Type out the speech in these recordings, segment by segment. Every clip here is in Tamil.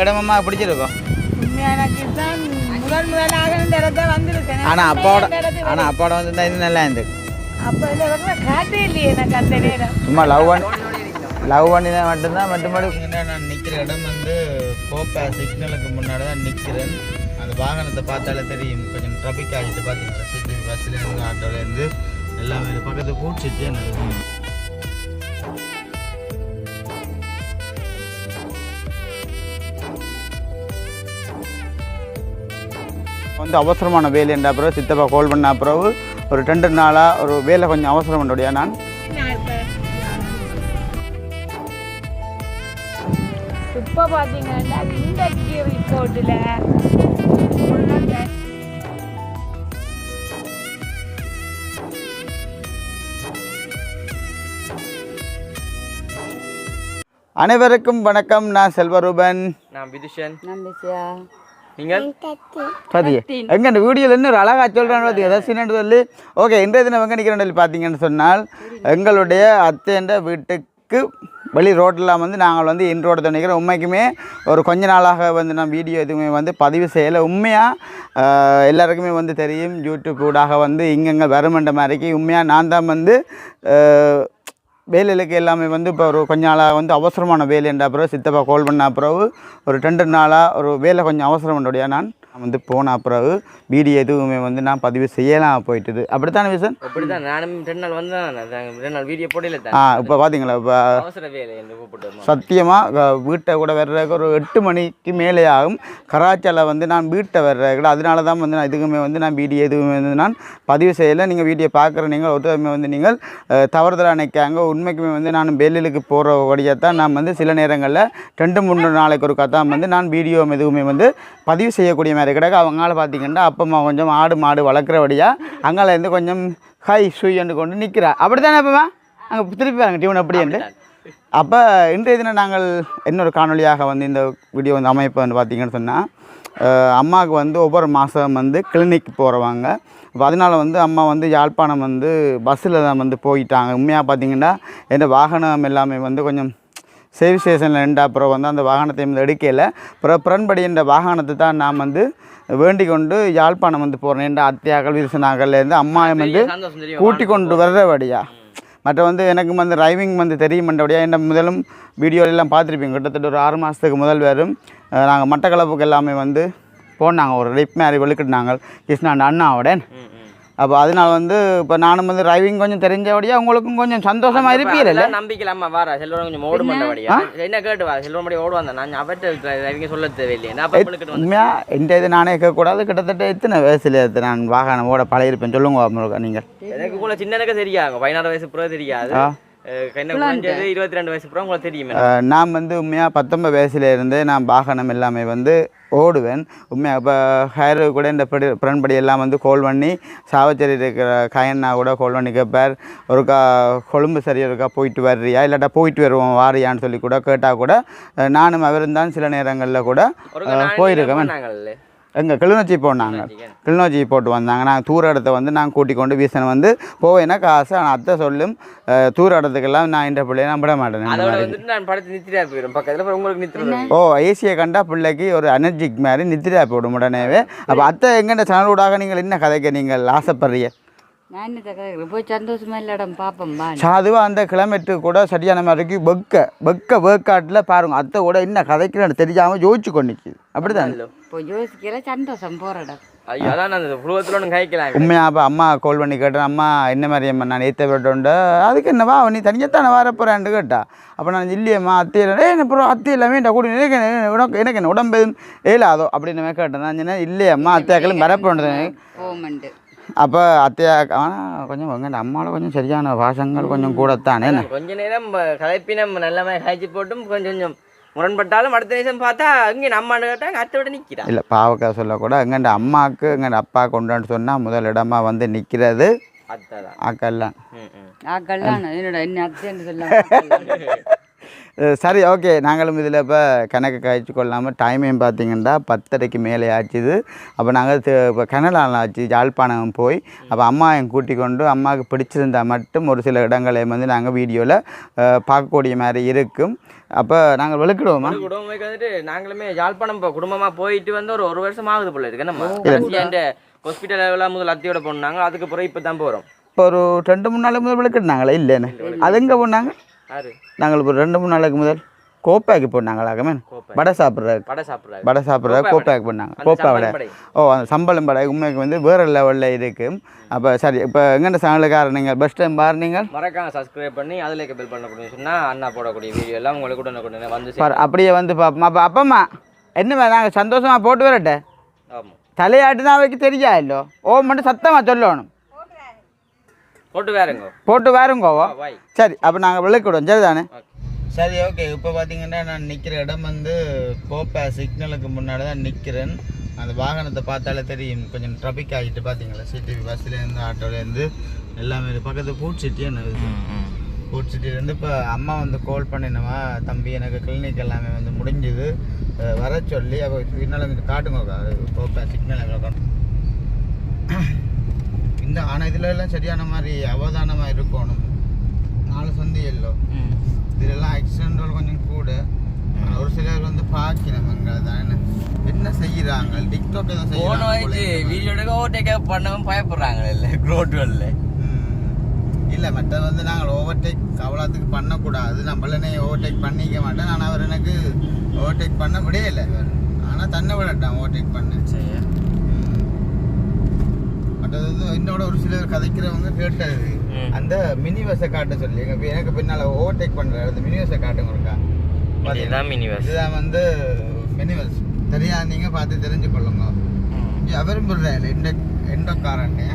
இடமம்மா பிடிச்சிருக்கும். முதல் முதலாக இந்த இடத்த வந்திருக்கேன். ஆனால் அப்பாவோட ஆனால் அப்பாவோட வந்து இது நல்லா இருந்துச்சு அப்போ இந்த இடத்துல காட்டே இல்லையே எனக்கு அந்த நேரம் சும்மா லவ் பண்ணி லவ் பண்ணி தான் மட்டும்தான் மட்டுமாடி நான் நிற்கிற இடம் வந்து கோப்பா சிக்னலுக்கு முன்னாடி தான் நிற்கிறேன் அந்த வாகனத்தை பார்த்தாலே தெரியும். கொஞ்சம் ட்ராஃபிக் ஆகிட்டு பார்த்தீங்கன்னா சிட்டி பஸ்லேருந்து ஆட்டோலேருந்து எல்லாமே பக்கத்து பூச்சிட்டு எனக்கு வந்து அவசரமான வேலை என்ற பிறகு சித்தப்பா கால் பண்ண பிறகு ஒரு ரெண்டு நாளாக ஒரு வேலை கொஞ்சம் அவசரம் பண்ணுடைய நான். இப்போ பார்த்தீங்கன்னா இந்த கோட்டில் அனைவருக்கும் வணக்கம். நான் செல்வரூபன். நான் விதுஷன். நம்பிச்சியா நீங்கள்? பாத்தியா எங்க இந்த வீடியோவில் இன்னொரு அழகா சொல்கிறான்னு பார்த்தீங்க ஏதாவது சின்னது சொல்லி. ஓகே இன்றைய தினம் எங்கே நிற்கிறேன் சொல்லி பார்த்தீங்கன்னு சொன்னால் எங்களுடைய அத்தைன்ற வீட்டுக்கு வெளி ரோட்டெலாம் வந்து நாங்கள் வந்து இன் ரோடு நினைக்கிறோம் உண்மைக்குமே ஒரு கொஞ்ச நாளாக வந்து நான் வீடியோ எதுவுமே வந்து பதிவு செய்யலை. உண்மையாக எல்லாருக்குமே வந்து தெரியும். யூடியூப் ஊடாக வந்து இங்கங்கே வருமன்ற மாதிரிக்கு உண்மையாக நான் தான் வந்து வேலைகளுக்கு எல்லாமே வந்து இப்போ ஒரு கொஞ்ச நாளாக வந்து அவசரமான வேலைன்ற பிறகு சித்தப்பா கால் பண்ண பிறகு ஒரு ரெண்டு நாளாக ஒரு வேலை கொஞ்சம் அவசரம் பண்ணுடைய நான் வந்து போன பிறகு வீடியோ எதுவுமே வந்து நான் பதிவு செய்யலாம் போயிட்டுது. அப்படித்தானே விசன்? அப்படிதான் நானும் ரெண்டு நாள் வந்தேன் ரெண்டு நாள் வீடியோ போடல ஆ இப்போ பார்த்தீங்களா இப்போ அவசர வேலை. சத்தியமாக வீட்டை கூட வர்றதுக்கு ஒரு எட்டு மணிக்கு மேலே ஆகும் கராச்சியில் வந்து நான் வீட்டை வர்றதுக்கு அதனால தான் வந்து நான் இதுக்குமே வந்து நான் வீடியோ எதுவுமே வந்து நான் பதிவு செய்யலை. நீங்கள் வீடியோ பார்க்குற நீங்கள் ஒருத்தருமே வந்து நீங்கள் தவறுதலா நினைக்காங்க. உண்மைக்குமே வந்து நான் வெளியிலுக்கு போகிற வழியாக தான் நான் வந்து சில நேரங்களில் ரெண்டு மூணு நாளைக்கு ஒரு தான் வந்து நான் வீடியோ எதுவுமே வந்து பதிவு செய்யக்கூடிய அது கிடக்க அவங்களால பார்த்தீங்கன்னா அப்பம்மா கொஞ்சம் ஆடு மாடு வளர்க்குறபடியாக அங்காலேருந்து கொஞ்சம் ஹை சுயன்னு கொண்டு நிற்கிறா அப்படி தானே அப்பமா அங்கே திருப்பி பாருங்க டியூன் அப்படின்ட்டு அப்போ இன்றைய தினம் நாங்கள் இன்னொரு காணொலியாக வந்து இந்த வீடியோ வந்து அமைப்பு வந்து பார்த்தீங்கன்னு சொன்னால் அம்மாவுக்கு வந்து ஒவ்வொரு மாதம் வந்து கிளினிக் போகிறவங்க அப்போ அதனால் வந்து அம்மா வந்து யாழ்ப்பாணம் வந்து பஸ்ஸில் தான் வந்து போயிட்டாங்க. உண்மையாக பார்த்தீங்கன்னா எந்த வாகனம் எல்லாமே வந்து கொஞ்சம் சேவ் ஸ்டேஷனில் ரெண்டு அப்புறம் வந்து அந்த வாகனத்தை வந்து எடுக்கல. அப்புறம் புறன்படி என்ற வாகனத்தை தான் நான் வந்து வேண்டிக் கொண்டு யாழ்ப்பாணம் வந்து போகிறேன் என்ற அத்தியாக்கள் விரிசனாக்கள்லேருந்து அம்மா வந்து தெரியும். கூட்டி கொண்டு வர்றபடியா மற்ற வந்து எனக்கு வந்து டிரைவிங் வந்து தெரியுமன்றபடியா என்ன முதலும் வீடியோ எல்லாம் பார்த்துருப்பீங்க. கிட்டத்தட்ட ஒரு ஆறு மாதத்துக்கு முதல் வரும். நாங்கள் மட்டக்களப்புக்கு எல்லாமே வந்து போனாங்க. ஒரு ரிப் மேரி வெளுக்கிட்டாங்க கிருஷ்ணாண்ட அண்ணாவோட ம், ம். அப்போ அதனால் வந்து இப்போ நானும் வந்து டிரைவிங் கொஞ்சம் தெரிஞ்சபடியா உங்களுக்கும் கொஞ்சம் சந்தோஷமாக இருப்பீரல்ல அதெல்லாம் நம்பிக்கை இல்லாம வாரா செல்வம் கொஞ்சம் ஓடு மாட்டபடியா என்ன கேட்டு வா செல்வம் மடி ஓடுவாங்க நான் அவர்கிட்ட அவங்க சொல்ல தேவையில்லையே. உண்மையாக இந்த இது நானே கேட்கக்கூடாது. கிட்டத்தட்ட எத்தனை வயசுல நான் வாகனம் ஓட பழகிருப்பேன் சொல்லுங்க நீங்கள். எனக்கு கூட சின்ன எனக்கு தெரியாது. பதினாறு வயசு புறம் தெரியாது. இருபத்தி ரெண்டு வயசு புறம் உங்களுக்கு தெரியுமே. அஹ் நான் வந்து உண்மையாக பத்தொன்பது வயசுல இருந்தே நான் வாகனம் எல்லாமே வந்து ஓடுவேன். உண்மையாக இப்போ ஹேர் கூட இந்த படி புறன்படி எல்லாம் வந்து கோல் பண்ணி சாவச்சேரி இருக்கிற கயன்னா கூட கோல் பண்ணி கேட்பார். ஒருக்கா கொழும்பு சரி ஒருக்கா போயிட்டு வர்றியா? இல்லாட்டா போயிட்டு வருவோம் வாரியான்னு சொல்லி கூட கேட்டால் கூட நானும் அவரும் தான் சில நேரங்களில் கூட போயிருக்கேன். எங்கள் கிளிநொச்சி போனாங்க. கிளிநொச்சி போட்டு வந்தாங்க. நான் தூர இடத்த வந்து நான் கூட்டிக் கொண்டு வீசனை வந்து போவேன்னா காசு ஆனால் அத்தை சொல்லும் தூர இடத்துக்கெல்லாம் நான் இந்த பிள்ளைய நான் விட மாட்டேன் மாதிரி. ஓ ஏசியை கண்டா பிள்ளைக்கு ஒரு எனர்ஜிக் மாதிரி நித்திரா போடும் உடனேவே. அப்போ அத்தை எங்கெண்ட சேனலூடாக நீங்கள் என்ன கதைக்க நீங்கள் ஆசைப்படுறீங்க? சாதுவாக அந்த கிளைமேட்டு கூட சரியான மாதிரிக்கு வெக்க வெக்க வேக்காட்டில் பாருங்க. அத்தை கூட என்ன கதைக்கிறேன்னு தெரியாமல் யோசிச்சு கொண்டிக்கு அப்படிதான்? சந்தோஷம் ஐயோ அதான் அந்த புருவத்தில் ஒன்று கைக்கலாம் உண்மையாக அப்போ அம்மா கால் பண்ணி கேட்டேன் அம்மா என்ன மாதிரி அம்மா நான் ஏற்ற விட்டோண்டு அதுக்கு என்னவா நீ தனியாத்தானே வரப்போறேன்ட்டு கேட்டா. அப்போ நான் இல்லையம்மா அத்தையில் ஏ அப்புறம் அத்தை எல்லாமே இந்த கூட எனக்கு என்ன- உனக்கு எனக்கு என்ன உடம்பு எதுவும் ஏலாதோ. அப்படின்னு கேட்டேன். நான் சொன்னேன் இல்லையம்மா அத்தையாக்களும் வரப்போன்றது அப்போ அத்தையா ஆனால் கொஞ்சம் உங்க அம்மாவில் கொஞ்சம் சரியான பாசங்கள் கொஞ்சம் கூடத்தானே. கொஞ்ச நேரம் கலைப்பினம் நல்ல காய்ச்சி போட்டும் கொஞ்சம் கொஞ்சம் முரண்பட்டாலும் அடுத்த நிமிஷம் பார்த்தா இங்கே நம்மான்னு கேட்டாங்க அத்தை விட நிற்கிறான் இல்லை பாவக்காய் சொல்லக்கூட எங்கண்ட அம்மாவுக்கு எங்கண்ட அப்பா கொண்டான்னு சொன்னால் முதல் இடமா வந்து நிற்கிறது அத்தை தான் ஆக்கெல்லாம் ம் ம். ஆக்கள்லாம் என்னோட என்ன அத்தைன்னு சொல்ல சரி ஓகே. நாங்களும் இதில் இப்போ கணக்கு கழிச்சு கொள்ளாமல் டைமையும் பார்த்தீங்கன்னா பத்தரைக்கு மேலே ஆச்சுது. அப்போ நாங்கள் இப்போ கனடாவில் ஆச்சு யாழ்ப்பாணம் போய். அப்போ அம்மாவையும் கூட்டி கொண்டு அம்மாவுக்கு பிடிச்சிருந்தா மட்டும் ஒரு சில இடங்களையும் வந்து நாங்கள் வீடியோவில் பார்க்கக்கூடிய மாதிரி இருக்கும். அப்போ நாங்கள் விளக்கிடுவோமா? குடும்பம் வந்துட்டு நாங்களுமே யாழ்ப்பாணம் இப்போ குடும்பமா போயிட்டு வந்து ஒரு ஒரு வருஷம் ஆகுது போல இருக்கு நம்ம ஹாஸ்பிட்டல் எல்லாம் முதல் அத்தியோட போனாங்க அதுக்கு பிறகு இப்போ தான் போகிறோம் இப்போ ஒரு ரெண்டு மூணு நாளுக்கு முதல் விளக்கிட்டாங்களே இல்லைன்னு. அது எங்கே போனாங்க? நாங்கள் இப்போ ரெண்டு மூணு நாளுக்கு முதல் கோப்பாக்கு போனாங்களாகமே கோப்பை. வடை சாப்பிட்ற வடை சாப்பிட்றாங்க வடை சாப்பிட்ற கோப்பாக்கு அந்த கோப்பா வடை. ஓ அந்த சம்பளம் படை. உண்மைக்கு வந்து வேறு லெவலில் இருக்குது அப்போ சரி இப்போ எங்கெண்ட சேனலுக்கார நீங்கள்? பெஸ்ட் டைம் பாரு நீங்கள்? மறக்காம சப்ஸ்கிரைப் பண்ணி அதில் பில் பண்ணக்கூடிய சொன்னா அண்ணா போடக்கூடிய வீடியோ எல்லாம் உங்களுக்கு கூட கூட வந்து அப்படியே வந்து பார்ப்போம் அப்போ அப்பம்மா என்ன நாங்கள் சந்தோஷமாக போட்டு வரட்டே? ஆமாம் தலையாட்டுனா அவைக்கு தெரியா இல்லோ ஓ மட்டும் சத்தமாக சொல்லணும். போட்டு வேறுங்க போட்டு வேறுங்கோவோ சரி அப்போ நாங்கள் விளக்கிவிடுவோம் சரி தானே ஓகே. சரி ஓகே. இப்போ பார்த்தீங்கன்னா நான் நிற்கிற இடம் வந்து கோப்பை சிக்னலுக்கு முன்னாடி தான் நிற்கிறேன் அந்த வாகனத்தை பார்த்தாலே தெரியும். கொஞ்சம் ட்ராஃபிக் ஆகிட்டு பார்த்தீங்களா சிடிவி பஸ்லேருந்து ஆட்டோலேருந்து எல்லாமே. பக்கத்து ஃபுட் சிட்டின்னு ஃபுட் சிட்டிலேருந்து இப்போ அம்மா வந்து கால் பண்ணினவா? தம்பி எனக்கு கிளினிக் எல்லாமே வந்து முடிஞ்சுது. வர சொல்லி அப்போ பின்னால் கொஞ்சம் காட்டுங்க கோப்பை சிக்னல் இந்த ஆனால் இதில் எல்லாம் சரியான மாதிரி அவதானமாக இருக்கணும். நாலு சந்தி எல்லோ இதெல்லாம் ஆக்சிடென்ட்கள் கொஞ்சம் கூட. ஒரு சிலர் வந்து பார்க்கணுமங்க அதான் என்ன செய்யறாங்க டிக்டாக் தான் செய்யறாங்க வயசு வீடியோ எடுக்க ஓவர்டேக் பண்ணவும் பயப்படுறாங்க இல்லை ரோட்டுகளில் இல்லை மற்ற வந்து நாங்கள் ஓவர்டேக் அவ்வளோத்துக்கு பண்ணக்கூடாது. நம்மளனே ஓவர்டேக் பண்ணிக்க மாட்டேன். ஆனால் அவர் எனக்கு ஓவர்டேக் பண்ண விடையில ஆனால் தன்னை விடட்டான் ஓவர்டேக் பண்ண. சரி. வந்து என்னோட ஒரு சிலர் கதைக்கிறவங்க கேட்டது. அந்த மினி பஸ்ஸை காட்ட சொல்லி. எங்க எனக்கு பின்னால் ஓவர்டேக் பண்ணுற அந்த மினி பஸ்ஸை காட்டுங்க இருக்கா இதுதான் மினி பஸ் இதுதான் வந்து மினி பஸ் தெரியாதீங்க பார்த்து தெரிஞ்சு கொள்ளுங்க. அவரும் சொல்றாரு எந்த எந்த காரன்னு?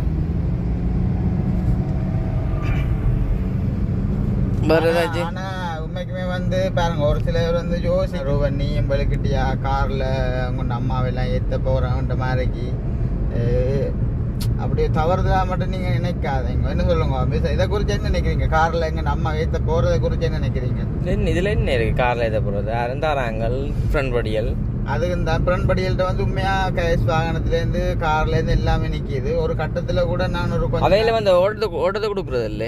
ஆனா உண்மைக்குமே வந்து பாருங்க ஒரு சிலர் வந்து யோசி ரூபன் நீ எம்பளுக்கிட்டியா கார்ல உங்க அம்மாவெல்லாம் ஏத்த போறோன்ற மாதிரிக்கு அஹ், அப்படி தவறுதலா மட்டும் நீங்க நினைக்காதீங்க. என்ன சொல்லுங்க மிஸ் இதை குறித்து என்ன நினைக்கிறீங்க? கார்ல எங்க அம்மா ஏத்த போறதை குறித்து என்ன நினைக்கிறீங்க? என்ன இதில் என்ன இருக்குது காரில் எதை போகிறது அறந்தாராங்கள் ஃப்ரெண்ட் படியல். அதுக்கு இந்த அப்புறம் படியல்கிட்ட வந்து உண்மையா கேஸ் வாகனத்துலேருந்து கார்லேருந்து எல்லாமே நிற்கிது ஒரு கட்டத்தில் கூட நான் ஒரு கொஞ்சம் அவையில் வந்து ஓட்டத்தை ஓட்டத்தை கொடுக்குறது இல்லை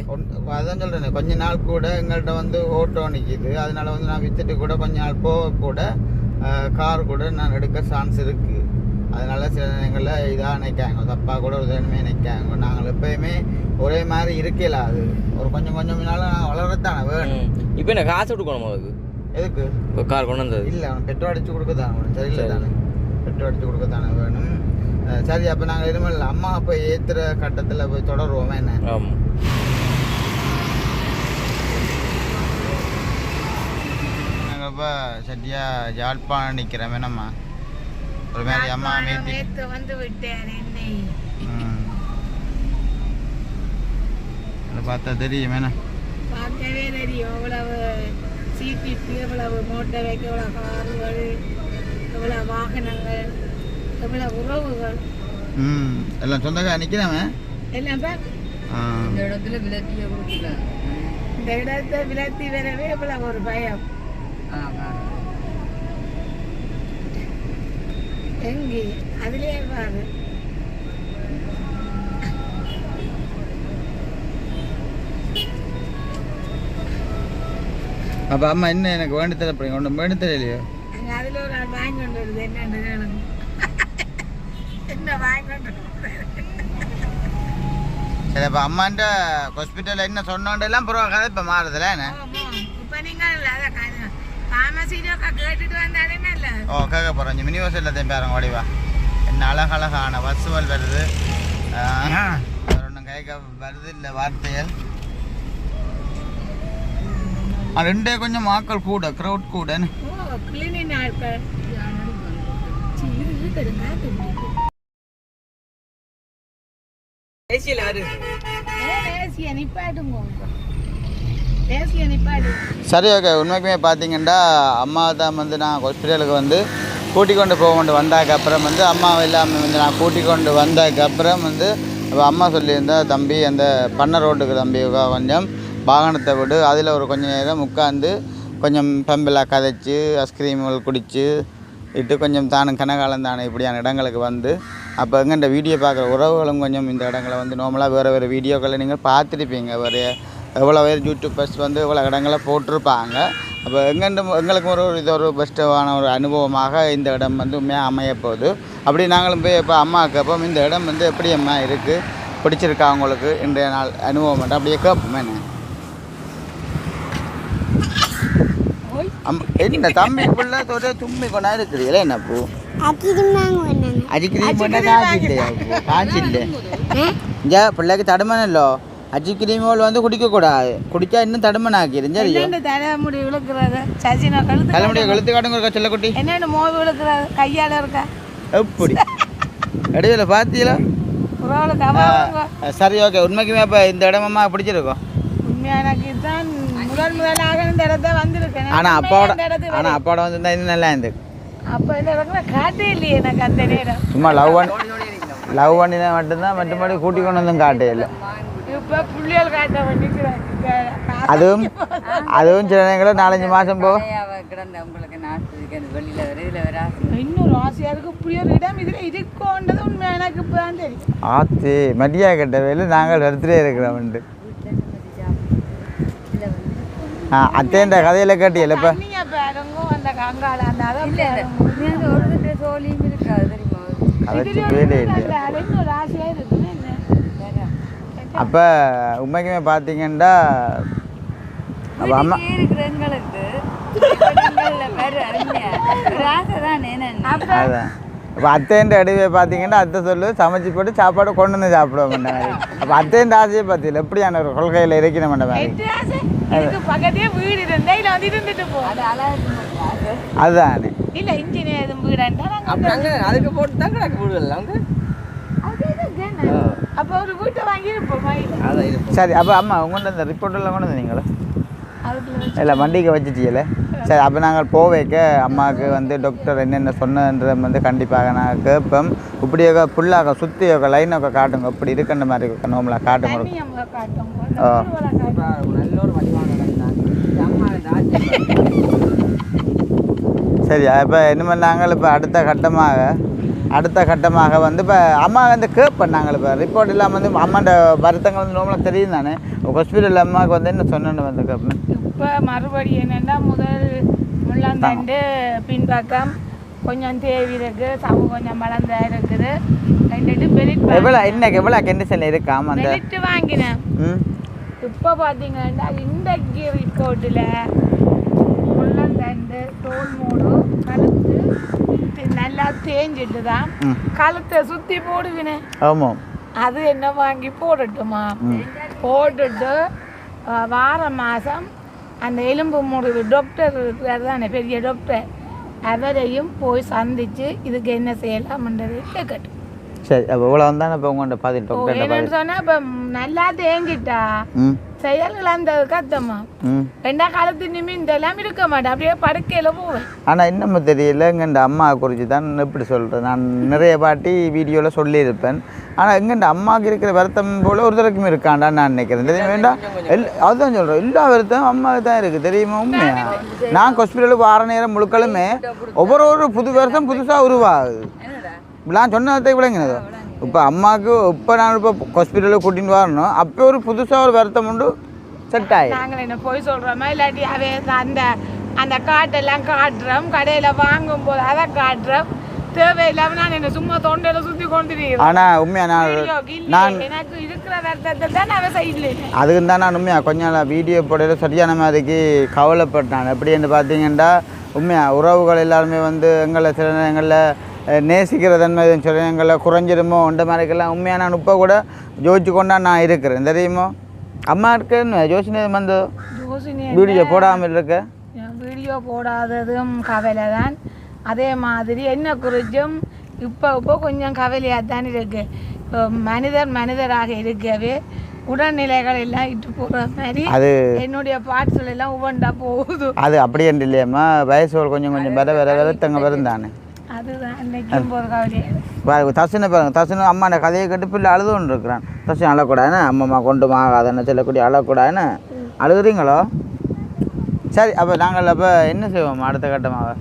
அதான் சொல்றேன் கொஞ்ச நாள் கூட எங்கள்கிட்ட வந்து ஓட்டோ நிற்கிது அதனால வந்து நான் வித்துட்டு கூட கொஞ்ச நாள் போக கூட கார் கூட நான் எடுக்க சான்ஸ் இருக்கு. அதனால சில நேரங்களில் இதாக நினைக்காங்க. தப்பாக கூட ஒரு தினமே நினைக்காங்க. நாங்கள் எப்பயுமே ஒரே மாதிரி இருக்கல அது. ஒரு கொஞ்சம் கொஞ்சம் நாள் நான் வளரத்தானே வேணும். இப்போ என்ன காசு கொடுக்கணும் அதுக்கு எதுக்கு? இப்போ கார் கொண்டு வந்தது. இல்லை அவன் பெட்ரோல் அடிச்சு கொடுக்க தானே வேணும். சரியில்லை சரி. தானே? பெட்ரோல் அடிச்சு கொடுக்க தானே வேணும் சரி அப்போ நாங்கள் எதுவுமே இல்லை. அம்மா அப்போ ஏற்றுற கட்டத்தில் போய் தொடருவோமே. என்ன? ஆமாம் நாங்கள் இப்போ சரியாக யாழ்ப்பாணம் நிற்கிறோம் வேணம்மா ஒரு மாதிரி அம்மா நேத்து வந்து விட்டேன் என்னை. அதை பார்த்தா தெரியும் வேணா பார்க்கவே தெரியும். எவ்வளவு சிபிபி எவ்வளவு மோட்டர் வைக்க எவ்வளவு கார்கள் எவ்வளவு வாகனங்கள் எவ்வளவு உறவுகள். ம். எல்லாம் சொந்தக்கார நிற்கிறவன் எல்லாம் பேர் இந்த இடத்தை விலத்தி வரவே எவ்வளவு ஒரு பயம். எங்கே? அதுலயே பாரு. அப்போ அம்மா என்ன எனக்கு வேண்டி தரப்படுங்க ஒன்றும் வேண்டி தெரியலையோ அங்க அதுல ஒரு ஆள் வாங்கி கொண்டு வருது. என்னன்னு கேளுங்க. என்ன வாங்கி கொண்டு? சரி அப்போ அம்மாண்ட ஹாஸ்பிட்டலில் என்ன சொன்னோண்டெல்லாம் அப்புறம் கதை இப்போ மாறுதுல என்ன. இப்ப நீங்க ஓ கேட்க போகிறோம் இந்த மினி பஸ் எல்லாத்தையும் பாருங்க வடிவா என்ன அழகழகான பஸ்ஸுகள் வருது ஒன்றும் கேட்க வருது இல்லை வார்த்தைகள் ஆ, ரெண்டே கொஞ்சம் கூட க்ரௌட் கூட. ஏசியில் நிப்பாட்டுங்க நிப்பாட்டு சரி ஓகே உண்மைக்குமே பார்த்தீங்கன்னா அம்மா தான் வந்து நான் ஹாஸ்பிட்டலுக்கு வந்து கூட்டி கொண்டு போக கொண்டு வந்ததுக்கப்புறம் வந்து அம்மாவை இல்லாமல் வந்து நான் கூட்டி கொண்டு வந்ததுக்கப்புறம் வந்து அம்மா சொல்லியிருந்தா தம்பி அந்த பண்ண ரோட்டுக்கு தம்பி கொஞ்சம் வாகனத்தை விடு. அதில் ஒரு கொஞ்ச நேரம் உட்காந்து கொஞ்சம் பம்பில் கதைச்சி ஐஸ்கிரீம்கள் குடித்து இட்டு கொஞ்சம் தானும் கனகாலம் தானே இப்படியான இடங்களுக்கு வந்து அப்போ எங்கே வீடியோ பார்க்குற உறவுகளும் கொஞ்சம் இந்த இடங்களை வந்து நார்மலாக வேறு வேறு வீடியோக்களை நீங்கள் பார்த்துருப்பீங்க. வேறு எவ்வளோ பேர் யூடியூபர்ஸ் வந்து இவ்வளோ இடங்களை போட்டிருப்பாங்க. அப்போ எங்கெண்டு எங்களுக்கு ஒரு இது ஒரு பெஸ்ட்டான ஒரு அனுபவமாக இந்த இடம் வந்து உண்மையாக அமைய போகுது. அப்படி நாங்களும் போய் இப்போ அம்மாவுக்கு அப்போ இந்த இடம் வந்து எப்படி அம்மா இருக்குது பிடிச்சிருக்கா உங்களுக்கு? இன்றைய நாள் அனுபவம் மட்டும் அப்படியே கேட்போமே என்ன? அம் என்ன தம்பி பிள்ளை தொட தும்மி கொண்டா இருக்கிறீங்களே என்ன பூ? காசு இல்லை. இங்கே பிள்ளைக்கு தடுமனല്ലോ அஜிக்கிரீமோல் வந்து குடிக்கக்கூடாது. குடிச்சா இன்னும் தடுமன் சரியா? என்னண்டு தலைமுடி விழுக்கிறது? சசினா கழுத்து தலைமுடிய கழுத்து காட்டுங்க இருக்கா செல்லக்குட்டி. என்னென்னு மோவி விழுக்கிறது? கையால் இருக்கா? எப்படி? இடையில பார்த்தீங்களா சரி ஓகே. உண்மைக்குமே இப்போ இந்த இடமம்மா பிடிச்சிருக்கோம். எனக்கு தான் முதல் முதலாக இந்த இடத்த வந்திருக்கேன் ஆனால் அப்பாவோட ஆனால் அப்பாவோட வந்து இன்னும் நல்லா இருந்து அப்போ இந்த இடத்துல காட்டே இல்லையே எனக்கு அந்த நேரம் சும்மா லவ் பண்ணி லவ் பண்ணினா மட்டும்தான் மற்றபடி கூட்டி கொண்டு வந்தும் காட்டே இல்லை. இப்போ புள்ளியல் காட்ட பண்ணிக்கிறாங்க அதுவும் அதுவும் சில நேரங்களில் நாலஞ்சு மாதம் போ. கிடந்த உங்களுக்கு நாட்டு வெளியில வர இதுல வர இன்னொரு ஆசையா இருக்கு புளியர் இடம் இதுல இருக்கோன்றது உண்மை. எனக்கு இப்போ தான் தெரியும். ஆத்தி மடியா கட்ட வேலை நாங்கள் எடுத்துகிட்டே இருக்கிறோம்ண்டு ஆ அத்தேன்ற கதையில் கேட்டியல இப்போ? நீங்க பாருங்க அந்த கங்கால அந்த அதை இல்ல இல்ல. உண்மையாக ஒரு கிட்ட சோழியும் இருக்காது தெரியுமா? கதைச்சு வேலை இல்லை பாருங்க. இன்னொரு ஆசையா இருக்குது என்ன அப்போ உண்மைக்குமே பார்த்தீங்கன்னா அப்போ அம்மா அதான். இப்போ அத்தைன்ற அடிவை பார்த்தீங்கன்னா அத்தை சொல்லு சமைச்சு போட்டு சாப்பாடு கொண்டு வந்து சாப்பிடுவோம் அந்த மாதிரி. அப்போ அத்தைன்ற ஆசையை பார்த்தீங்களா எப்படியான ஒரு கொள்கையில் இருக்கிற மாட்ட மாதிரி? எட்டு ஆசை. இதுக்கு பக்கத்தே வீடு இருந்தா இல்ல வந்து இருந்துட்டு போ. அது அழகு ஆசை. அதுதானே இல்ல இன்ஜினியர் வீடாண்டா அதுக்கு போட்டு தான் கிடக்கு என்ன? அப்ப ஒரு வீட்டை வாங்கி இருப்போம் சரி அப்போ அம்மா உங்கள்கிட்ட இந்த ரிப்போர்ட் எல்லாம் கொண்டு வந்தீங்களா? இல்லை வண்டிக்கு வச்சுட்டீங்களே? சரி அப்போ நாங்கள் போவைக்க அம்மாவுக்கு வந்து டாக்டர் என்னென்ன சொன்னதுன்றத வந்து கண்டிப்பாக நாங்கள் கேட்போம். இப்படியாக புல்லாக சுற்றியோக்க லைனோக்க காட்டுங்க. இப்படி இருக்குன்ற மாதிரி நோம்பலாக காட்டுங்க. ஆட்சி சரி இப்போ இனிமேல் நாங்கள் இப்போ அடுத்த கட்டமாக அடுத்த கட்டமாக வந்து இப்போ அம்மா வந்து கேட்பேன் நாங்கள் இப்போ ரிப்போர்ட் இல்லாமல் வந்து அம்மாண்ட வருத்தங்கள் வந்து நோம்பலாக தெரியும் தானே? ஹாஸ்பிட்டல் அம்மாவுக்கு வந்து என்ன சொன்னேன்னு வந்து கேட்பேன் இப்போ மறுபடியும் என்னன்னா முதல் முள்ளந்தண்டு பின்பக்கம் கொஞ்சம் தேவி இருக்கு சவு கொஞ்சம் வளர்ந்தா இருக்குது. எவ்வளோ இன்னைக்கு எவ்வளோ கண்டிஷனில் இருக்காம அந்த வாங்கினேன். இப்போ பார்த்தீங்கன்னா இன்றைக்கு ரிக்கோட்டில் முள்ளந்தண்டு தோல் மூடு கழுத்து நல்லா தேஞ்சிட்டு தான் கழுத்தை சுற்றி போடுவினேன் ஆமாம் அது என்ன வாங்கி போடட்டுமா? போட்டுட்டு வார மாதம் அந்த எலும்பு முறிவு டாக்டர் இருக்கிறார் தானே பெரிய டாக்டர் அவரையும் போய் சந்திச்சு இதுக்கு என்ன செய்யலாம்ன்றது கேட்கட்டும் சரி அப்போ இவ்வளோ வந்தானே இப்போ உங்கள்கிட்ட பார்த்து டாக்டர்கிட்ட என்னன்னு பார்த்து சொன்னா இப்போ நல்லா தேங்கிட்டா செயல்கள் அந்த கத்தம்மா. ரெண்டா காலத்து நிமிந்தெல்லாம் இருக்க மாட்டேன். அப்படியே படுக்கையில போவேன். ஆனால் இன்னமும் தெரியல எங்கண்ட அம்மா குறித்து தான் எப்படி சொல்கிறேன் நான் நிறைய பாட்டி வீடியோவில் சொல்லியிருப்பேன். ஆனால் எங்கண்ட அம்மாவுக்கு இருக்கிற வருத்தம் போல் ஒருத்தருக்கும் இருக்காண்டா நான் நினைக்கிறேன். தெரியுமா வேண்டாம் எல் அதுதான் சொல்கிறேன் எல்லா வருத்தம் அம்மாவுக்கு தான் இருக்குது தெரியுமா உண்மையா? நான் ஹாஸ்பிட்டலுக்கு வார நேரம் முழுக்களுமே ஒவ்வொரு ஒரு புது வருஷம் புதுசாக உருவாகுது. நான் சொன்னதை விளங்கினதோ? இப்போ அம்மாவுக்கு இப்போ நான் இப்போ ஹாஸ்பிட்டலுக்கு கூட்டின்னு வரணும். அப்போ ஒரு புதுசாக ஒரு வருத்தம் உண்டு. செட் ஆகி நாங்கள் என்ன போய் சொல்கிறோமா இல்லாட்டி அவே அந்த அந்த காட்டெல்லாம் காட்டுறோம். கடையில் வாங்கும் போது அதை காட்டுறோம். தேவையில்லாம நான் என்ன சும்மா தொண்டையில சுற்றி கொண்டு ஆனால் உண்மையாக நான் நான் எனக்கு இருக்கிற வருத்தத்தை தான் அவ செய்யல அதுக்கு தான் நான் உண்மையாக கொஞ்சம் நாள் வீடியோ போடையில சரியான மாதிரிக்கு கவலைப்பட்டேன். எப்படின்னு பார்த்தீங்கன்னா உண்மையாக உறவுகள் எல்லாருமே வந்து எங்களை சில நேரங்களில் நேசிக்கிற தன்மை சில நேரங்களில் குறைஞ்சிருமோ இந்த மாதிரிக்கெல்லாம் உண்மையாக நான் இப்போ கூட ஜோதிச்சு கொண்டா நான் இருக்கிறேன். தெரியுமோ? அம்மா இருக்கேன்னு ஜோசினி வந்து வீடியோ போடாமல் இருக்க? வீடியோ போடாததும் கவலை தான் அதே மாதிரி என்ன குறிச்சும் இப்போ இப்போ கொஞ்சம் கவலையாக தான் இருக்கு. இப்போ மனிதர் மனிதராக இருக்கவே உடல்நிலைகள் எல்லாம் இட்டு போகிற மாதிரி அது என்னுடைய பார்ட்ஸ்ல எல்லாம் உவண்டா போகுது. அது அப்படியே இல்லையம்மா. வயசுகள் கொஞ்சம் கொஞ்சம் வர வர வருத்தங்க வரும் தானே பாருங்க தசுனை பாருங்க. தசுனு அம்மாண்ட கதையை கேட்டு பிள்ளை அழுது கொண்டு இருக்கிறான் தசுன் அழக்கூடாதுன்னு அம்மம்மா கொண்டு ஆகாதுன்னு சொல்லக்கூடிய அழக்கூடாதுன்னு. அழுகுறீங்களோ? சரி அப்போ நாங்கள் அப்போ என்ன செய்வோம் அடுத்த கட்டமாக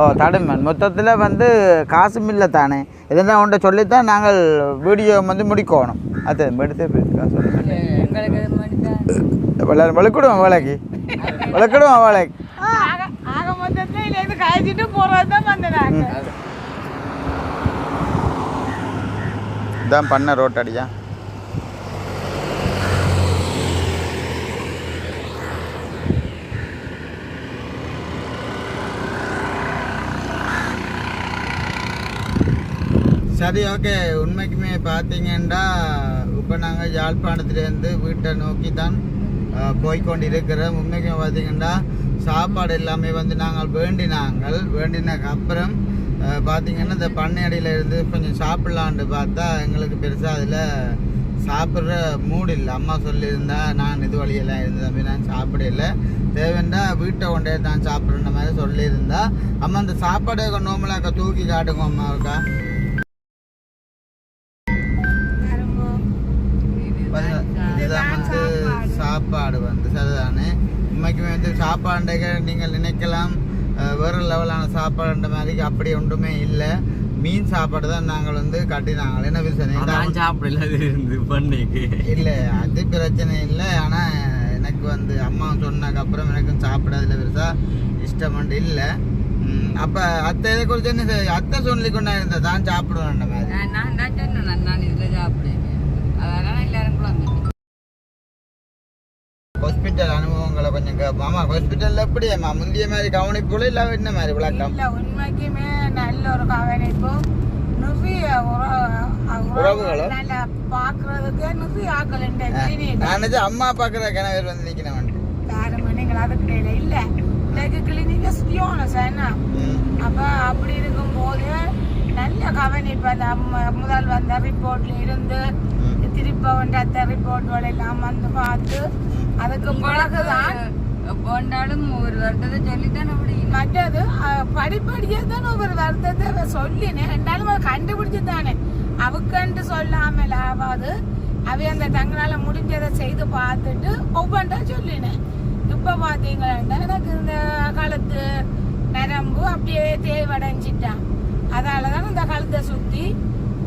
ஓ தடுமன். மொத்தத்தில் வந்து காசும் இல்லை தானே. இதெல்லாம் உன்ட்ட சொல்லித்தான் நாங்கள் வீடியோ வந்து முடிக்கணும். அது எடுத்து காசு எங்களுக்கு இது மட்டும் எல்லாரும் வளர்க்கிடுவோம் வேலைக்கு. வளர்க்கிடுவோம் வேலைக்கு. இது காய்ச்சிட்டு போகிறது தான் வந்தனாங்க இதான் பண்ண ரோட்டடியா சரி ஓகே உண்மைக்குமே பார்த்தீங்கன்னா இப்போ நாங்கள் யாழ்ப்பாணத்துலேருந்து வீட்டை நோக்கி தான் போய்கொண்டு இருக்கிறோம் உண்மைக்குமே பார்த்தீங்கன்னா சாப்பாடு எல்லாமே வந்து நாங்கள் வேண்டினாங்கள். வேண்டினக்கு அப்புறம் பார்த்திங்கன்னா இந்த பண்ணையடியில் இருந்து கொஞ்சம் சாப்பிட்லான்னு பார்த்தா எங்களுக்கு பெருசாக அதில் சாப்பிட்ற மூடு இல்லை. அம்மா சொல்லியிருந்தா நான் இது வழியெல்லாம் இருந்து தம்பி நான் சாப்பிடல. தேவைண்டா வீட்டை கொண்டே தான் சாப்பிட்ற மாதிரி சொல்லியிருந்தா. அம்மா அந்த சாப்பாடு நோமலாக்கா தூக்கி காட்டுங்க அம்மாவுக்கா. லெவலான சாப்பாடுன்ற மாதிரி அப்படி ஒன்றுமே இல்லை. மீன் சாப்பாடு தான் நாங்கள் வந்து கட்டினாங்க. என்ன பிரச்சனை சாப்பிடல இருந்து பண்ணைக்கு. இல்லை அது பிரச்சனை இல்லை. ஆனால் எனக்கு வந்து அம்மா சொன்னதுக்கு அப்புறம் எனக்கும் சாப்பிடாதுல பெருசாக இஷ்டம் இல்லை. அப்போ அத்தை இதை குறித்து என்ன செய்ய- அத்தை சொல்லி கொண்டா இருந்தா தான் சாப்பிடுவேன் மாதிரி. நான் நான் தான் சொன்னேன் நான் இதில் சாப்பிடுவேன் அதெல்லாம் எல்லாரும் குழந்தை ஹாஸ்பிட்டல் அனுபவங்களை கொஞ்சம் கேட்போம் ஆமா ஹாஸ்பிட்டல்ல எப்படி அம்மா முந்தைய மாதிரி கவனிப்புல இல்ல என்ன மாதிரி விளக்கம்? இல்லை உண்மைக்குமே நல்ல ஒரு கவனிப்பு. அம்மா பாக்குற கிணவர் வந்து நிக்கிறவன் இல்லை. இன்னைக்கு கிளினிக்கை சுற்றியோணும் சார் அப்போ அப்படி இருக்கும்போது நல்ல கவனிப்பு அந்த அம்ம- முதல் வந்த ரிப்போர்ட்ல இருந்து திருப்ப வந்த அந்த ரிப்போர்ட்கள் எல்லாம் வந்து பார்த்து அதுக்கு பிறகுதான் போண்டாலும் ஒரு வருடத்தை சொல்லித்தானே முடியும் மற்றது படிப்படியா தான் ஒரு வருத்தத்தை சொல்லினேன் ரெண்டாலும் அதை கண்டுபிடிச்சு தானே அவுக்கண்டு சொல்லாமல் ஆகாது அவை அந்த தங்களால முடிஞ்சதை செய்து பார்த்துட்டு ஒவ்வொன்றா சொல்லினேன் இப்ப பாத்தீங்கன்னா எனக்கு இந்த கழுத்து நரம்பு அப்படியே தேவடைஞ்சிட்டான் அதால தான் இந்த கழுத்தை சுத்தி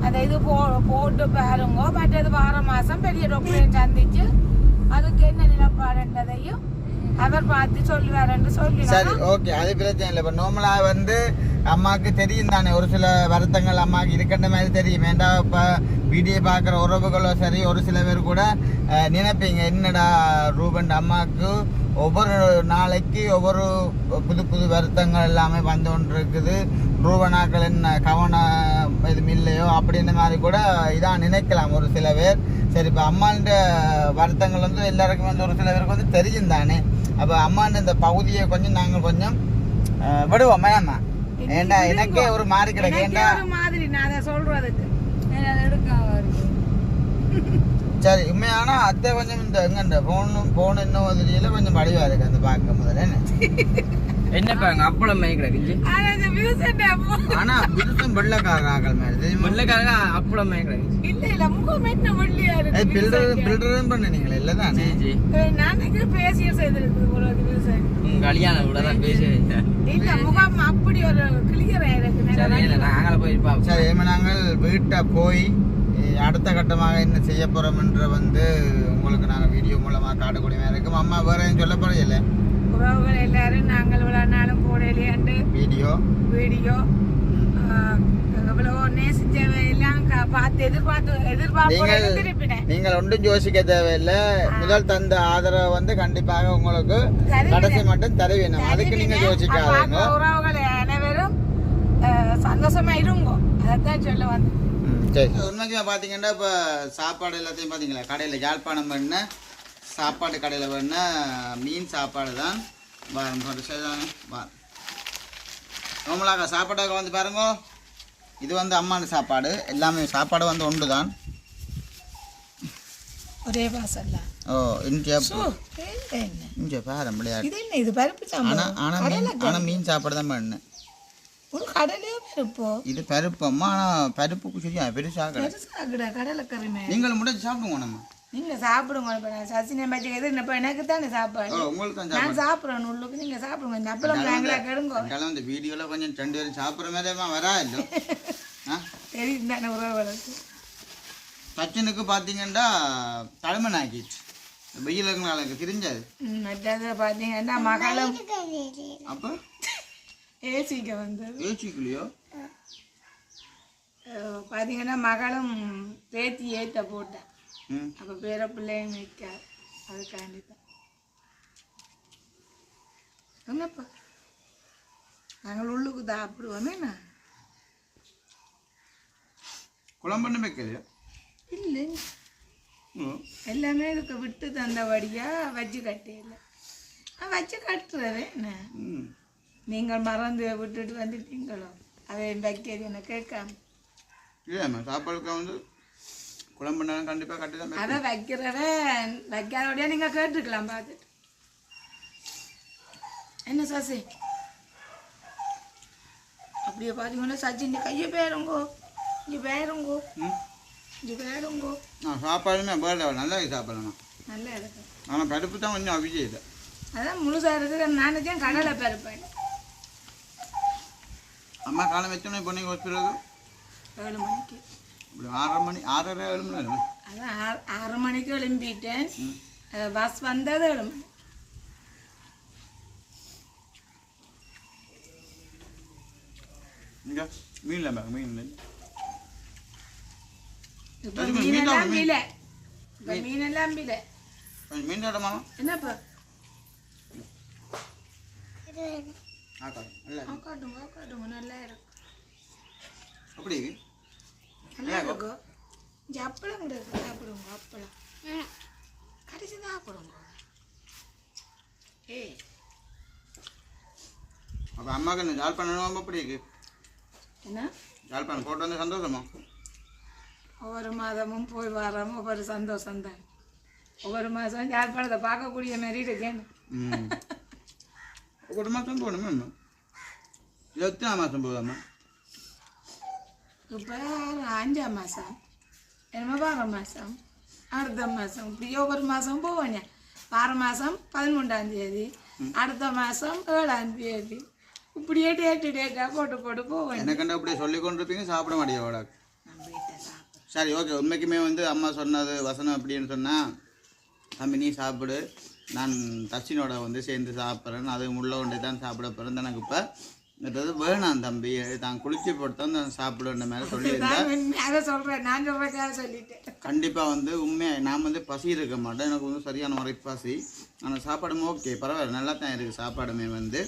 அந்த இது போ போட்டு பாருங்க மற்றது வார மாசம் பெரிய டாக்டரையும் சந்திச்சு அதுக்கு என்ன நிலப்பாடுன்றதையும் அவர் பார்த்து சொல்லுவாருன்னு சொல்லி சரி ஓகே அது பிரச்சனை இல்லை இப்போ நார்மலா வந்து அம்மாவுக்கு தெரியும் தானே ஒரு சில வருத்தங்கள் அம்மாவுக்கு இருக்கின்ற மாதிரி தெரியும் வேண்டாம் இப்போ வீடியோ பார்க்குற உறவுகளோ சரி ஒரு சில பேர் கூட நினைப்பீங்க என்னடா ரூபன் அம்மாவுக்கு ஒவ்வொரு நாளைக்கு ஒவ்வொரு புது புது வருத்தங்கள் எல்லாமே வந்து கொண்டு இருக்குது ரூபனாக்கள் என்ன கவனம் எதுவும் இல்லையோ அப்படின்ற மாதிரி கூட இதான் நினைக்கலாம் ஒரு சில பேர். சரி இப்போ அம்மான்ற வருத்தங்கள் வந்து எல்லாருக்கும் வந்து ஒரு சில பேருக்கு வந்து தெரியும் தானே. அப்போ அம்மான்ற இந்த பகுதியை கொஞ்சம் நாங்கள் கொஞ்சம் விடுவோம். மேமா ஏண்டா எனக்கே ஒரு மாறி கிடக்கு. எனக்கே ஏண்டா? ஒரு மாதிரி நான் அதை சொல்றதுக்கு ஏன்னா அது எடுக்காம வருது சரி உண்மையானா அத்தை கொஞ்சம் இந்த எங்க இந்த ஃபோனும் ஃபோன் இன்னும் தெரியல கொஞ்சம் வடிவா இருக்கு அந்த பார்க்க முதல்ல என்ன? என்ன பாருங்க அப்பளம் ஆனா வில்சன் அப்போ ஆனா விருத்தம் வெள்ளக்காரர்கள் மாதிரி தெரியுமா? முள்ளக்காரங்க அப்பளம் மயக்கிறாங்க இல்ல இல்ல முகம் என்ன வெள்ளியா இருக்கு பில்டர். பில்டரும் பண்ணுனீங்களே இல்லை தானே? நான் பேசிய செய்திருக்கு போல. உங்க கல்யாணம் கூட தான் பேசி இல்ல. முகம் அப்படி ஒரு கிளியரா இருக்கு சரி இல்லை நாங்கள போய் சரி நாங்கள் வீட்டை போய் அடுத்த கட்டமாக என்ன செய்ய போறோம்ன்ற வந்து உங்களுக்கு நாங்கள் வீடியோ மூலமாக காட்டக்கூடிய மாதிரி இருக்கும். அம்மா வேற எதுவும் சொல்ல போறீங்கல்ல உறவுகள் எல்லாரும் நாங்கள் இவ்வளவு நாளும் போடலையாண்டு வீடியோ வீடியோ நீங்கள் ஒன்றும் யோசிக்க தேவையில்லை. முதல் தந்த ஆதரவை வந்து கண்டிப்பாக உங்களுக்கு. கடைசி மட்டும் தருவேணும். அதுக்கு நீங்க யோசிக்காதீங்க. சந்தோஷமா இருங்கோ. அதைத்தான் சொல்ல வந்து உண்மைக்குமே பார்த்தீங்கன்னா இப்போ சாப்பாடு எல்லாத்தையும் பார்த்தீங்களா கடையில் யாழ்ப்பாணம் பண்ண சாப்பாடு கடையில் பண்ண மீன் சாப்பாடு தான் நம்மளாக சாப்பாடாக வந்து பாருங்க. இது வந்து அம்மான சாப்பாடு. எல்லாமே சாப்பாடு வந்து ஒன்று தான் ஒரே வாசல்ல. ஓ இங்கே இங்கே பாரு விளையாடு. இது என்ன? இது பருப்பு ஆனால் ஆனால் மீன் சாப்பாடு தான் பண்ணேன். ஒரு கடலையோ பருப்போ இது பருப்பு அம்மா ஆனால் பருப்புக்கு சரியா பெருசாக பெருசா கடை கடலை கறிமே நீங்கள் முடிஞ்சு சாப்பிடுவோம் நம்ம. நீங்க சாப்பிடுங்க இப்ப நான் சசினை எது இப்போ எனக்கு தானே சாப்பாடு. உங்களுக்கு தான் நான் சாப்பிட்றேன் உள்ளுக்கு நீங்க சாப்பிடுங்க. இந்த அப்பளம் நாங்களா கெடுங்கோ. இந்த வீடியோவில் கொஞ்சம் ரெண்டு பேரும் சாப்பிட்ற மாதிரிமா வரா இல்லை தெரியும் தானே உறவுகளுக்கு சச்சினுக்கு பார்த்தீங்கன்னா தலைமை ஆக்கிடுச்சு வெயில் இருக்கிற தெரிஞ்சாது. ம், மற்றது பார்த்தீங்கன்னா மகளும். அப்போ? ஏசிக்க வந்தது. யோசிக்கலையோ அஹ், பார்த்தீங்கன்னா மகளும் பேத்தி ஏத்த போட்டேன். அப்போ பேர பிள்ளையும் நிற்க அதுக்காண்டி தான் என்னப்பா? நாங்கள் உள்ளுக்கு சாப்பிடுவோமே நான் குழம்புன்னு வைக்கலையோ? இல்லை. எல்லாமே இதுக்கு விட்டு தந்தபடியா வச்சு கட்டியில. வச்சு கட்டுறவே என்ன? நீங்கள் மறந்து விட்டுட்டு வந்துட்டீங்களோ? அதை வைக்கிறது என்ன கேட்காம. இல்லைம்மா சாப்பாடுக்கு வந்து குழம்புனாலும் கண்டிப்பாக கட்டி தான் அதை வைக்கிறத வைக்காதபடியா நீங்கள் கேட்டுக்கலாம் பார்த்துட்டு. என்ன சசி? அப்படியே பார்த்தீங்கன்னா சச்சி இந்த கையை பேருங்கோ. இங்கே பேருங்கோ. இங்கே பேருங்கோ. ஆ சாப்பாடுமே பேர்ல நல்லா சாப்பிடலாம் நல்லா இருக்கு. ஆனால் பருப்பு தான் கொஞ்சம் அவிஜய் இல்லை அதான் முழுசாக இருக்குது நானும் கடலை பருப்பேன் அம்மா காலம் வச்சோன்னே இப்போ நீங்கள் ஹாஸ்பிட்டலுக்கு ஏழு மணிக்கு. இப்படி ஆறரை மணி ஆறரை ஏழு மணி ஆகும். அதான் ஆறு ஆறு மணிக்கு எழும்பிட்டேன். பஸ் வந்தது எழும்பு இங்க மீன் இல்லை மீன் இல்லை. இப்போ மீன் மீனெல்லாம் தான் மீன். விலை இப்போ மீனெல்லாம் விலை கொஞ்சம் மீன் தடமா என்னப்பா? ஆக்கா இல்லை காட்டுங்க காட்டுங்க நல்லா இருக்கும் அப்படி நல்லா இருக்கும் இந்த அப்பளம் கூட இருக்கு. சாப்பிடுங்க அப்பளம். சாப்பிடுங்க ஏய். அப்போ அம்மாவுக்கு இந்த ஜாழ்ப்பாணம் அப்படி இருக்கு என்ன? ஜாழ்ப்பாணம் போட்டு வந்து சந்தோஷமா? ஒவ்வொரு மாதமும் போய் வரோம் ஒவ்வொரு சந்தோஷம் தான் ஒவ்வொரு மாதம் யாழ்ப்பாணத்தை பார்க்கக்கூடிய மாதிரி இருக்கேன். ம். ஒரு மாதம் போகணுமே அம்மா இது எத்தனை மாதம் போகுதாம்மா இப்போ அஞ்சாம் மாதம் என்னமோ வார மாதம் அடுத்த மாதம் இப்படி ஒவ்வொரு மாதம் போவேன் வார மாதம் பதிமூன்றாம் தேதி அடுத்த மாதம் ஏழாம் தேதி இப்படியே டேட்டு டேட்டாக போட்டு போட்டு போவேன் எனக்கண்ட அப்படியே சொல்லி கொண்டு இருப்பீங்க சாப்பிட வீட்டை சாப்பிட சரி ஓகே உண்மைக்குமே வந்து அம்மா சொன்னது வசனம் அப்படின்னு சொன்னால் தம்பி நீ சாப்பிடு நான் தச்சினோட வந்து சேர்ந்து சாப்பிட்றேன். அது முள்ள கொண்டே தான் சாப்பிட போகிறேன் எனக்கு இப்போ மற்றது வேணாம் தம்பி. தான் குளிச்சு போட்டு தான் சாப்பிடுன்ற மாதிரி சொல்லியிருந்தேன் நான் அதை சொல்கிறேன் நான் சொல்கிறேன் சொல்லிட்டேன். கண்டிப்பாக வந்து உண்மையாக நான் வந்து பசி இருக்க மாட்டேன். எனக்கு வந்து சரியான முறை பசி ஆனால் சாப்பாடுமே ஓகே பரவாயில்ல நல்லா தான் இருக்குது சாப்பாடுமே வந்து.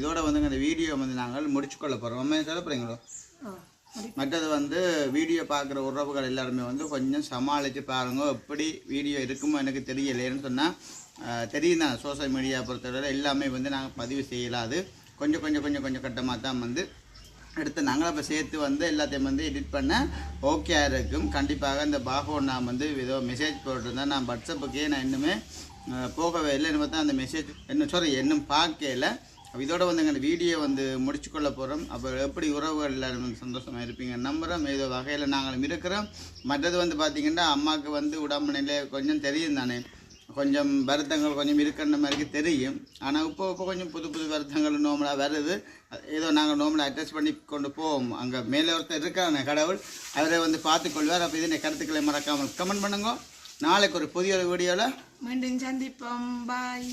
இதோட வந்து இந்த வீடியோ வந்து நாங்கள் முடிச்சுக்கொள்ள போகிறோம் உண்மையை சொல்ல போகிறீங்களோ ஓ முடி மற்றது வந்து வீடியோ பார்க்குற உறவுகள் எல்லாருமே வந்து கொஞ்சம் சமாளித்து பாருங்க. எப்படி வீடியோ இருக்குமோ எனக்கு தெரியலைன்னு சொன்னால் தெரியும் தான் சோஷியல் மீடியா பொறுத்தவரை எல்லாமே வந்து நாங்கள் பதிவு செய்யலாது. கொஞ்சம் கொஞ்சம் கொஞ்சம் கொஞ்சம் கட்டமாக தான் வந்து எடுத்து நாங்களும் அப்போ சேர்த்து வந்து எல்லாத்தையும் வந்து எடிட் பண்ண ஓகே இருக்கும். கண்டிப்பாக இந்த பாகோ நான் வந்து ஏதோ மெசேஜ் போட்டிருந்தேன் நான் வாட்ஸ்அப்புக்கே நான் இன்னுமே போகவே இல்லை. என்ன பார்த்தா அந்த மெசேஜ் என்ன சாரி இன்னும் பார்க்கல இதோட வந்து எங்கள் வீடியோ வந்து முடிச்சுக்கொள்ள போகிறோம் அப்போ எப்படி உறவுகள் எல்லாரும் சந்தோஷமாக இருப்பீங்க நம்புகிறோம் ஏதோ வகையில் நாங்களும் இருக்கிறோம். மற்றது வந்து பார்த்திங்கன்னா அம்மாவுக்கு வந்து உடம்பு நிலை கொஞ்சம் தெரியும் தானே. கொஞ்சம் வருத்தங்கள் கொஞ்சம் இருக்கின்ற மாதிரி தெரியும். ஆனால் இப்போ இப்போ கொஞ்சம் புது புது வருத்தங்கள் நோமலாக வருது. அது ஏதோ நாங்கள் நோமலாக அட்ஜஸ்ட் பண்ணி கொண்டு போவோம். அங்கே மேலே ஒருத்தர் இருக்கிறாங்க கடவுள் அவரை வந்து பார்த்துக்கொள்வார் அப்போ இதனை கருத்துக்களை மறக்காமல் கமெண்ட் பண்ணுங்க. நாளைக்கு ஒரு புதிய ஒரு வீடியோவில் மீண்டும் சந்திப்போம். பாய்